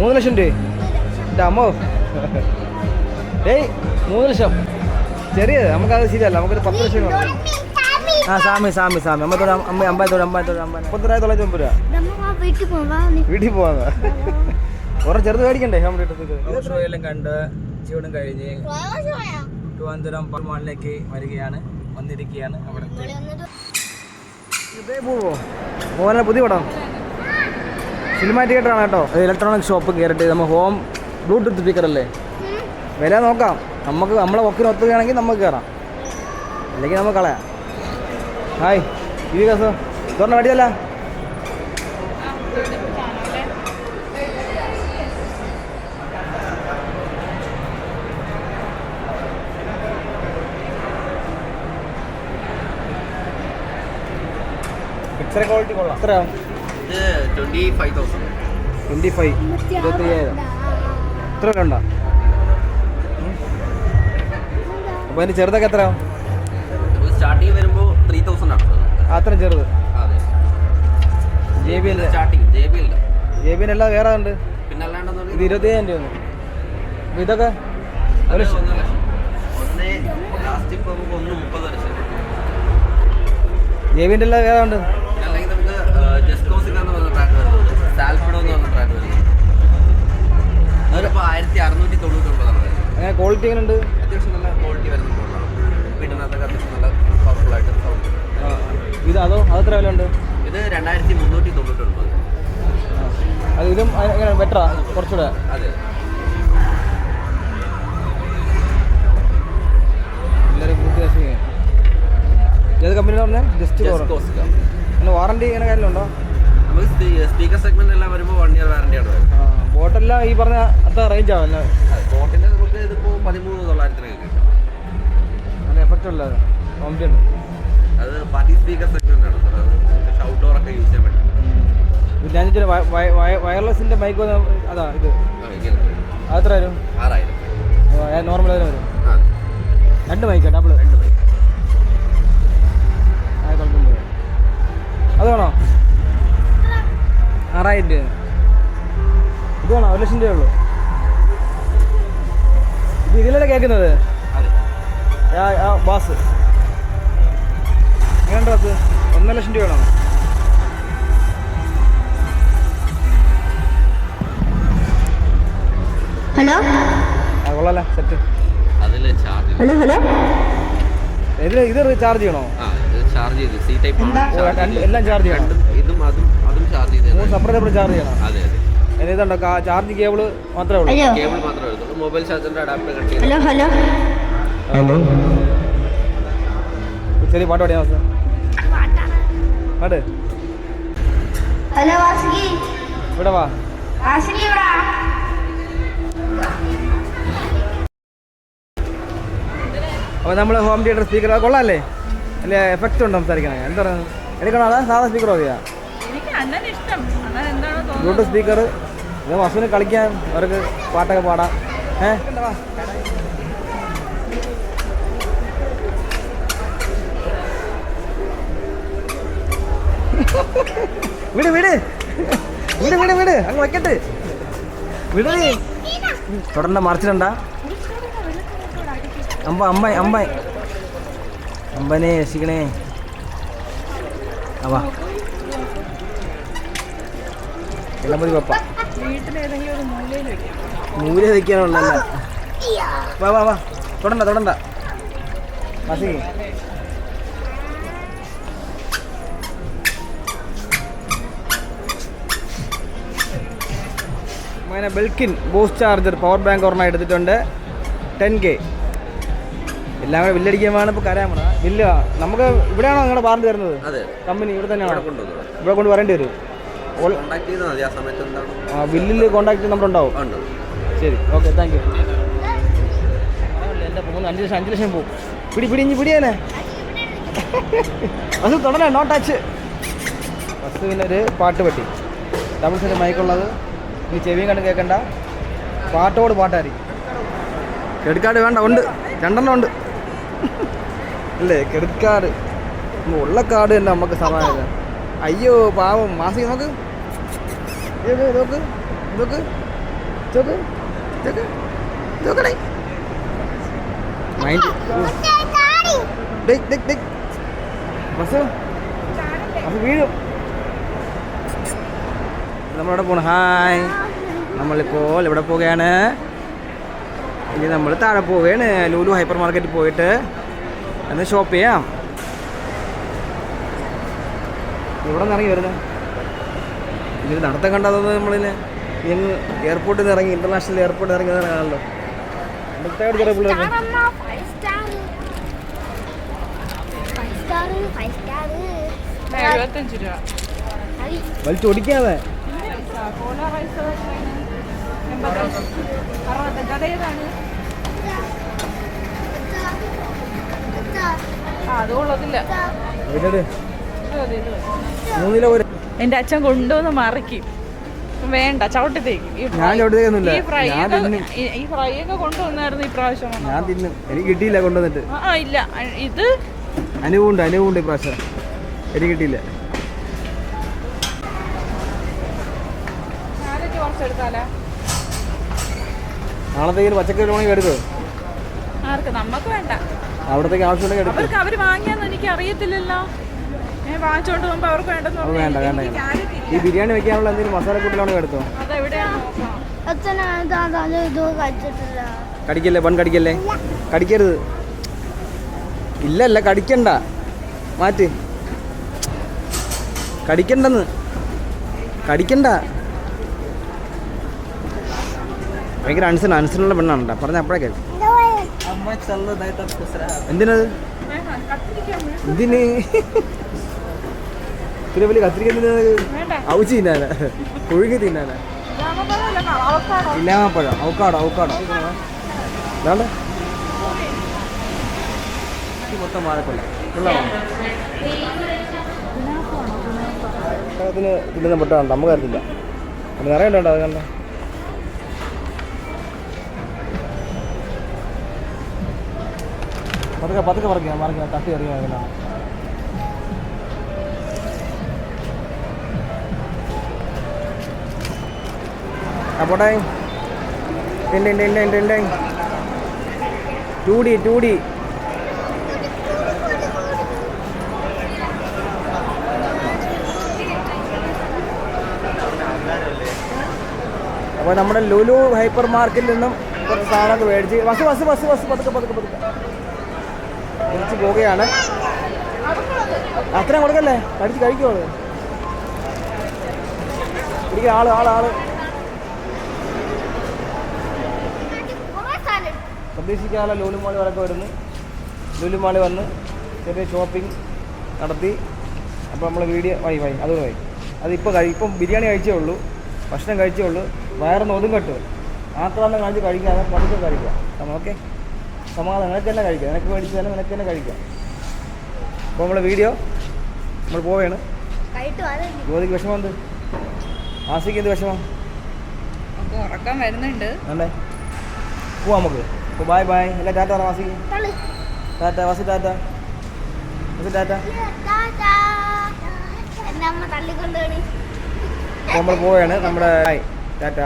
മൂന്ന് ലക്ഷം രൂപ. അമ്മോ. ഏയ് മൂന്ന് ലക്ഷം. ചെറിയത് നമുക്കത് ശരിയല്ല. നമുക്കൊരു പത്ത് ലക്ഷം വേണം. ആ സാമി സാമി സാമി. അമ്പത്തോട് അമ്മ അമ്പത്തോട് അമ്പത്തോട് അമ്പത് മുപ്പത്തിരായിരത്തി തൊള്ളായിരത്തി ഒമ്പത് രൂപ. വീട്ടിൽ പോവാ വീട്ടിൽ പോവാന്ന്. കുറേ ചെറുത് മേടിക്കണ്ടേ? ഹോം ഷോ എല്ലാം കണ്ട് ചൂടും കഴിഞ്ഞ് തിരുവനന്തപുരം മാളിലേക്ക് വരികയാണ്. വന്നിരിക്കുകയാണ് അവിടെ. പോവോ. മോനെ പുതിയ പടം. സിനിമ തിയേറ്റർ ആണ് കേട്ടോ. ഇലക്ട്രോണിക് ഷോപ്പ് കയറിയിട്ട് നമ്മൾ ഹോം ബ്ലൂടൂത്ത് സ്പീക്കർ അല്ലേ? വില നോക്കാം. നമുക്ക് നമ്മളെ ഒക്കെ ഒത്തുകയാണെങ്കിൽ നമുക്ക് കയറാം അല്ലെങ്കിൽ നമുക്ക് കളയാം. ഹായ് ഈ കാസോ തുറന്ന വടിയല്ല പിക്ചർ ക്വാളിറ്റി കൊള്ളാം. എത്രയാവും? ഇത് twenty five thousand twenty five ഇരുപത്തി അയ്യായിരം ഇത്ര ഉണ്ടോ അപ്പോൾ അതിന് ചെറുതൊക്കെ എത്ര സ്റ്റാർട്ടിങ് വരുമ്പോൾ ത്രീ തൗസൻഡ് ആണ്. അത്ര ചെറുത്. J B L starting J B അല്ല. ജെ ബി എല്ലാം വേറെ ഉണ്ട്. പിന്നെ അല്ലാണ്ട് ഇത് ഇരുപത്തി അയ്യായിരം രൂപ അപ്പോൾ ഇതൊക്കെ ഒരു ലാസ്റ്റ് ഇപ്പോൾ ഒന്ന് മുപ്പത് ലക്ഷം. ജെ ബി എല്ലാം വേറെ ഉണ്ട്. ജസ്കോസിക എന്ന് പറഞ്ഞ ട്രാക്ക് വരുന്നത് സാൽഫിഡോ എന്ന് പറഞ്ഞ ട്രാക്ക് വരുന്നത് അതിപ്പോൾ ആയിരത്തി അറുന്നൂറ്റി തൊണ്ണൂറ്റി ഒമ്പതാണ് അങ്ങനെ ക്വാളിറ്റി എങ്ങനെ ഉണ്ട് അത്യാവശ്യം നല്ല ക്വാളിറ്റി വരുന്ന ഫോണാണ് വീട്ടിനകത്തൊക്കെ അത്യാവശ്യം നല്ല പവർഫുൾ ആയിട്ട് സൗണ്ട് ഇത് അതോ അതെത്ര വില ഉണ്ട്? ഇത് രണ്ടായിരത്തി മുന്നൂറ്റി തൊണ്ണൂറ്റി ഒമ്പത് അത് ഇതും എങ്ങനെ ബെറ്ററാ കുറച്ചുകൂടെ? അതെ. ഏത് കമ്പനി പറഞ്ഞാൽ ജസ്റ്റ് ജസ്കോസിക പിന്നെ വാറണ്ടി അങ്ങനെ കാര്യമുണ്ടോ? നമുക്ക് സ്പീക്കർ സെഗ്മെന്റ് എല്ലാം വരുമ്പോൾ വൺ ഇയർ വാറണ്ടി ആണ് ബോട്ടെല്ലാം ഈ പറഞ്ഞ അത്ര റേഞ്ച് ആവും അല്ലേ ബോട്ടിന്റെ നമുക്ക് ഇതിപ്പോൾ പതിമൂന്ന് തൊള്ളായിരത്തിനൊക്കെ കിട്ടും. നല്ല എഫക്റ്റ് ഉള്ളത് ഹോം തിയേറ്റർ അത് പാർട്ടി സ്പീക്കർ സെഗ്മെന്റ് ആണ് സാർ. അത് ഒക്കെ യൂസ് ചെയ്യാൻ പറ്റും. വയർലെസിന്റെ മൈക്ക് അതാ ഇത്. അത്ര അതെത്ര വരും? ആറായിരം. നോർമൽ വരും? രണ്ട് മൈക്ക് ഡബിൾ രണ്ട് അത് വേണോ ആറായിരം രൂപ ഇത് വേണോ ഒരു ലക്ഷം രൂപയേ ഉള്ളൂ. ഇത് ഇതിലല്ലേ കേൾക്കുന്നത്? ബാസ്. എങ്ങനെയുണ്ട് ബസ്? ഒന്നര ലക്ഷം രൂപ വേണോ ഹലോ? ആ കൊള്ളാലോ സെറ്റ്. Charge hello hello? ഇതിൽ ഇത് ചാർജ് ചെയ്യണോ? ആ ഇത് ചാർജ് ചെയ്ത്. C type. എല്ലാം ചാർജ് ചെയ്യണം. ഇതും അതും അതും ചാർജ് ചെയ്ത് സെപ്പറേറ്റ് സെപ്പറേറ്റ് ചാർജ് ചെയ്യണം. അതെ അതെ. ഇതുണ്ടോ ചാർജ് കേബിൾ മാത്രമേ ഉള്ളൂ. കേബിൾ മാത്രമേ ഉള്ളൂ. Mobile ചാർജറിന്റെ adapter cut hello hello. Hello. ചെറിയ പാട്ട് പാടിയാ മാസം പാട്ട് ഹലോ വാസുകി. ഇവിടെ വാ. വാസുകി ഇവിടെ അപ്പോൾ നമ്മൾ ഹോം തിയേറ്റർ സ്പീക്കർ കൊള്ളാല്ലേ? അല്ലേ എഫക്റ്റ് ഉണ്ട് സംസാരിക്കണേ? എന്താ പറയുക എടുക്കണോ അതാ സാധാ സ്പീക്കർ മതിയാ ബ്ലൂടൂത്ത് സ്പീക്കർ ഇത് വസുവിന് കളിക്കാൻ അവർക്ക് പാട്ടൊക്കെ പാടാം. വിട് വിട്. വിട് വിട് വിട്. അങ്ങ് വയ്ക്കട്ടെ വിട്. തുടർന്ന് മറിച്ചിട്ടുണ്ടാ മറിച്ചിട്ടുണ്ട അമ്പ അമ്മ അമ്മ അമ്പനെ രക്ഷിക്കണേ. അവാ എല്ലാം പപ്പ മൂല വയ്ക്കാനുള്ളല്ല വാ വാ വാ. തൊടണ്ട തൊടണ്ട. മസി Belkin boost charger power bank ഒരെണ്ണം എടുത്തിട്ടുണ്ട്. Ten K. എല്ലാം കൂടെ ബില്ലടിക്കുമ്പോഴാണ് ഇപ്പോൾ കരയാൻ ബില്ല് നമുക്ക് ഇവിടെയാണോ നിങ്ങളുടെ വാറണ്ടി തരുന്നത് അതെ കമ്പനി ഇവിടെ തന്നെയാണ്? ഇവിടെ കൊണ്ട് വരേണ്ടി വരും. ബില്ലിൽ കോൺടാക്ട് നമ്പർ ഉണ്ടാവും ഉണ്ട്. ശരി. ഓക്കെ താങ്ക് യു എന്റെ മൂന്ന് അഞ്ച് ലക്ഷം അഞ്ച് ലക്ഷം പോകും. പിടി പിടി ഇനി പിടിയേനെ അത് തുടരണേ നോ ടച്ച് ബസ് പിന്നെ ഒരു പാട്ട് പെട്ടി ഡബിൾ സൈഡ് മൈക്കുള്ളത് ഇനി ചെവിയും കണ്ട് കേൾക്കണ്ട പാട്ടോട് പാട്ടായിരിക്കും. ക്രെഡിറ്റ് കാർഡ് വേണ്ട ഉണ്ട്. രണ്ടെണ്ണം ഉണ്ട്. അല്ലേ? ക്രെഡിറ്റ് കാർഡ് ഉള്ള കാർഡ് തന്നെ നമുക്ക് സമാധാനം. അയ്യോ പാവം. മാസി നോക്ക്. നോക്ക്. നോക്ക്. ചോക്ക്. ചോക്കടേ. മൈൻഡ് ബസ്? വീഴും. നമ്മളവിടെ പോണു. ഹായ് നമ്മളിപ്പോൾ ഇവിടെ പോവുകയാണ്. ഇനി നമ്മൾ താഴെ പോവുകയാണ്. ലൂലു ഹൈപ്പർ മാർക്കറ്റിൽ പോയിട്ട്. എന്ന് ഷോപ്പ് ചെയ്യാം? ഇവിടെ നിന്ന് ഇറങ്ങി വരുന്നത് ഇത് നടത്തം കണ്ടതൊന്നും നമ്മളിനെ ഇങ്ങ് എയർപോർട്ടിൽ നിന്ന് ഇറങ്ങി ഇന്റർനാഷണൽ എയർപോർട്ടിൽ ഇറങ്ങി കാണല്ലോ ചെറിയ വലിച്ചൊടിക്കാതെ അറുപത്തഞ്ച് ആ അത് കൊള്ളത്തില്ല എന്റെ അച്ഛൻ കൊണ്ടുവന്ന് മറിക്കും. വേണ്ട ചവിട്ടത്തേക്ക് ഈ. ഈ ഫ്രൈ ഒക്കെ ഈ- ഈ ഫ്രൈ ഒക്കെ കൊണ്ടുവന്നായിരുന്നു ഈ പ്രാവശ്യം ഞാൻ തിന്നും. എനിക്ക് കിട്ടിയില്ല കൊണ്ടുവന്നിട്ട്. ആ, ഇല്ല. ഇത്? അനുവുണ്ട് അനുവുണ്ട് ഇപ്രാവശ്യം എനിക്ക് കിട്ടിയില്ല. നാളത്തേക്ക് പച്ചക്കറി വേണമെങ്കിൽ എടുത്തോ ആർക്ക്? നമുക്ക് വേണ്ട. അവിടത്തേക്ക് ആവശ്യമുണ്ടെങ്കിൽ അവർക്ക് അവർ വാങ്ങിയാന്ന് എനിക്ക് അറിയത്തില്ലല്ലോ. ഞാൻ വാങ്ങിച്ചോണ്ട് പോകുമ്പോ അവർക്ക് വേണ്ടെന്ന് വേണ്ട ഈ ബിരിയാണി വെക്കാനുള്ള എന്തെങ്കിലും മസാല കൂട്ടിലാണോ എടുത്തോ? കടിക്കല്ലേ? ബൺ കടിക്കല്ലേ? കടിക്കരുത്. ഇല്ല ഇല്ല കടിക്കണ്ട. മാറ്റ്. കടിക്കണ്ടെന്ന്. കടിക്കണ്ട. ഭയങ്കര അൻസൻ അനുസരണമുള്ള പെണ്ണാണ് കേട്ടോ. പറഞ്ഞ അപ്പോഴേ കേൾക്കും. എന്തിനത്. എന്തിന്? ഇത്ര വലിയ കത്തിരിക്ക വേണ്ട. ഔച്ചി തിന്നാനാ? തിന്നാന? തിന്നാനാ ഇല്ലാമപ്പഴം ഔക്കാടോ ഔക്കാടോ ഇത് മൊത്തം വാഴക്കൊല്ല ത്തിന് തിന്നുന്ന പൊട്ടാണ് നമുക്ക് അറിയില്ല അത് നിറയെ ഉണ്ടോ അത് കണ്ട? പതുക്കെ പതുക്കെ പറിക്കാം മറിക്കാം തട്ടി അറിയാം അതിനാണ് ആ പോട്ടെ ടിൻ ടിൻ ടിൻ ടിൻ ടിൻ ടിൻ ടു ഡി ടു ഡി അപ്പോൾ നമ്മുടെ ലുലു ഹൈപ്പർ മാർക്കറ്റിൽ നിന്നും കുറച്ച് സാധനമൊക്കെ മേടിച്ച്. ബസ് ബസ് ബസ് ബസ് പതുക്കെ പതുക്കെ പതുക്കെ. തിരിച്ച് പോവുകയാണ്. അത്രയും കൊടുക്കല്ലേ? കടിച്ച് കഴിക്കുമോ അത്? ഇരിക്കുക ആൾ ആൾ ആൾ. പ്രതീക്ഷിക്കാതെ ലൂലുമാളി വരൊക്കെ വരുന്നു. ലൂലുമാളി വന്ന് ചെറിയ ഷോപ്പിംഗ് നടത്തി. അപ്പോൾ നമ്മൾ വീഡിയോ വൈ വൈ അതുകൂടെ വൈ. അതിപ്പോൾ കഴി ഇപ്പം ബിരിയാണി കഴിച്ചേ ഉള്ളൂ. ഭക്ഷണം കഴിച്ചേ ഉള്ളൂ. വയറൊന്ന് ഒതുങ്ങട്ട്. ആക്രാന്തം കാണിച്ച് കഴിക്കാതെ പതുക്കെ കഴിക്കാം. ഓക്കെ? സമാധാനം. നിനക്ക് തന്നെ കഴിക്കാം. നിനക്ക് മേടിച്ച് തന്നെ നിനക്ക് തന്നെ കഴിക്കാം. അപ്പോൾ നമ്മൾ വീഡിയോ നമ്മൾ പോവുകയാണ് ജ്യോതിക്ക് വിഷമം എന്ത്? ആസിക്ക് എന്ത് വിഷമം? ഉറക്കം വരുന്നുണ്ട്. അല്ലേ? പോവാം നമുക്ക്. അപ്പോൾ ബായ് ബായ് അല്ല ടാറ്റ പറ വാസിക്ക് ടാറ്റ വാസി ടാറ്റ. വാസി ടാറ്റ. നമ്മൾ പോവുകയാണ് നമ്മുടെ ടാറ്റ.